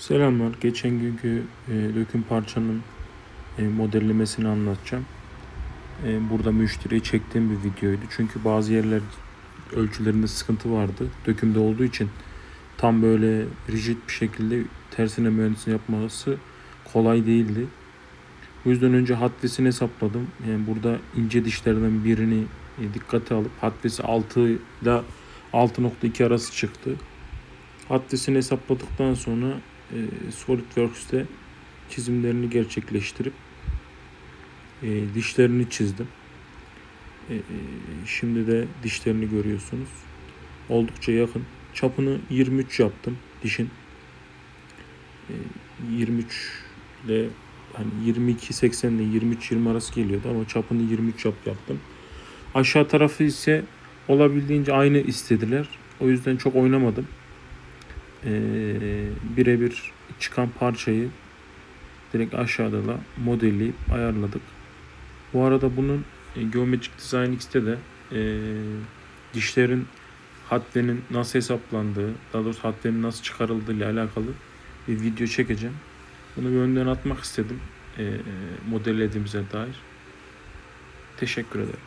Selamlar. Geçen günkü e, döküm parçanın e, modellemesini anlatacağım. E, burada müşteriye çektiğim bir videoydu. Çünkü bazı yerler ölçülerinde sıkıntı vardı. Dökümde olduğu için tam böyle rigid bir şekilde tersine mühendisini yapması kolay değildi. Bu yüzden önce haddesini hesapladım. Yani burada ince dişlerden birini e, dikkate alıp haddesi 6 ile 6.2 arası çıktı. Haddesini hesapladıktan sonra e, SolidWorks'te çizimlerini gerçekleştirip e, dişlerini çizdim. E, e, şimdi de dişlerini görüyorsunuz. Oldukça yakın. Çapını 23 yaptım dişin. E, 23 ile hani 22 80 ile 23 20 arası geliyordu ama çapını 23 yap yaptım. Aşağı tarafı ise olabildiğince aynı istediler. O yüzden çok oynamadım. Ee, birebir çıkan parçayı direkt aşağıda da modelleyip ayarladık. Bu arada bunun e, Geometric Design X'te de e, dişlerin haddenin nasıl hesaplandığı, daha doğrusu haddenin nasıl çıkarıldığı ile alakalı bir video çekeceğim. Bunu bir önden atmak istedim e, modellediğimize dair. Teşekkür ederim.